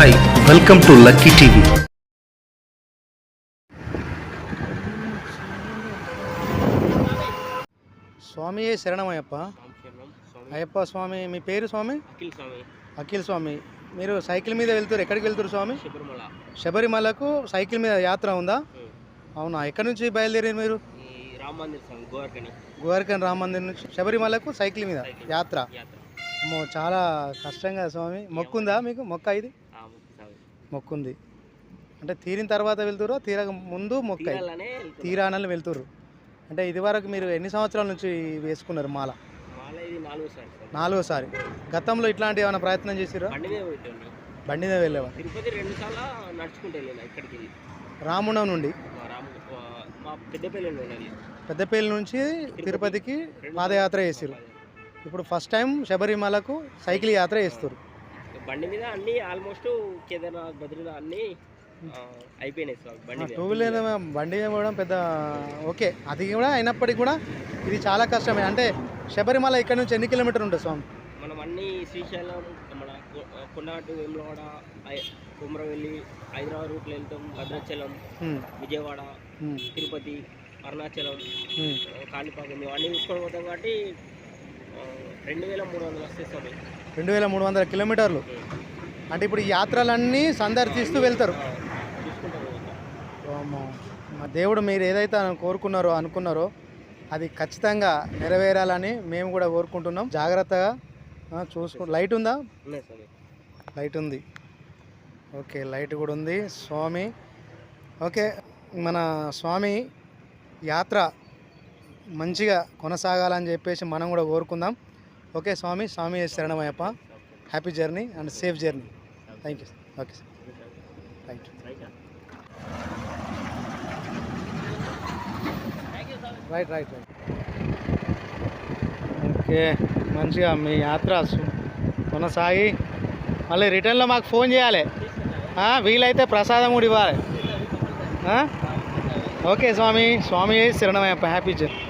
Hi welcome to lucky TV. Swami శరణమయ్యప్ప. అయ్యప్ప స్వామి మీ పేరు స్వామి? అఖిల్ స్వామి. అఖిల్ స్వామి. మీరు సైకిల్ మీద వెళ్తారు ఎక్కడికి వెళ్తారు స్వామి? శబరిమల. శబరిమలకు సైకిల్ మీద యాత్ర ఉందా. అవునా ఎక్కడి నుంచి బయలుదేరారు మీరు? ఈ రామ మందిర్ స్వామి గోవర్కని గోవర్కన్ రామ మందిర్ నుంచి శబరిమలకు సైకిల్ మీద. యాత్ర. యాత్ర. అమ్మో చాలా కష్టంగా స్వామి. మొక్కుందా మీకు? మొక్క ఇది? ఆ ముక్కు స్వామి మొక్కుంది. అంటే తీరిన తర్వాత వెళ్తురు తీరక ముందు మొక్క ఇది. తీరానలు వెళ్తురు అంటే ఇదివరకు మీరు ఎన్ని సంవత్సరాల నుంచి వేసుకున్నారు మాల? ఇది నాలుగోసారి గతంలో ఇట్లాంటి ఏమైనా ప్రయత్నం చేసిరా బండి మీద పెట్టండి బండి మీద వెళ్ళేవారు తిరుపతి రెండు సార్లు నడుచుకుంటూ వెళ్ళిన ఇక్కడికి వెళ్ళి. రాముండం నుండి? పెద్దపల్లి నుంచి తిరుపతికి పాదయాత్ర చేసారు ఇప్పుడు ఫస్ట్ టైం శబరిమలకు సైకిల్ యాత్ర చేస్తారు బండి మీద అన్ని ఆల్మోస్ట్ కేదార్నాథ్ బద్రీనాథ్ అన్ని అయిపోయినాయి స్వామి బండి టూ వీలర్ బండి పోవడం పెద్ద ఓకే. అది కూడా అయినప్పటికీ కూడా ఇది చాలా కష్టమే. అంటే శబరిమల ఇక్కడ నుంచి ఎన్ని కిలోమీటర్ ఉంటుంది స్వామి? మనం అన్ని శ్రీశైలం మన కొ- కొండగట్టు వేములవాడ కుమ్రవెల్లి హైదరాబాద్ రూట్లో వెళ్తాం భద్రాచలం విజయవాడ తిరుపతి అరుణాచలం కాణిపాకం మేము అన్నీ చూసుకొని పోతాం కాబట్టి రెండు వేల మూడు వందలు కిలోమీటర్లు. అంటే ఇప్పుడు ఈ యాత్రలన్నీ సందర్శిస్తూ వెళ్తారు. దేవుడు మీరు ఏదైతే కోరుకున్నారో అనుకున్నారో అది ఖచ్చితంగా నెరవేరాలని మేము కూడా కోరుకుంటున్నాం. జాగ్రత్తగా చూసుకు లైట్ ఉందా? లైట్ ఉంది. ఓకే లైట్ కూడా ఉంది. స్వామి. ఓకే మన స్వామి యాత్ర మంచిగా కొనసాగాలని చెప్పేసి మనం కూడా కోరుకుందాం. ఓకే స్వామి స్వామి శరణమయ్యప్ప. Happy journey and safe journey thank you okay sir thank you right right right okay మంచిగా మీ యాత్ర కొనసాగి మళ్ళీ రిటర్న్లో మాకు ఫోన్ చేయాలి. వీలైతే ప్రసాదం కూడా ఇవ్వాలి. ఓకే స్వామి స్వామి శరణమయ్యప్ప. Happy journey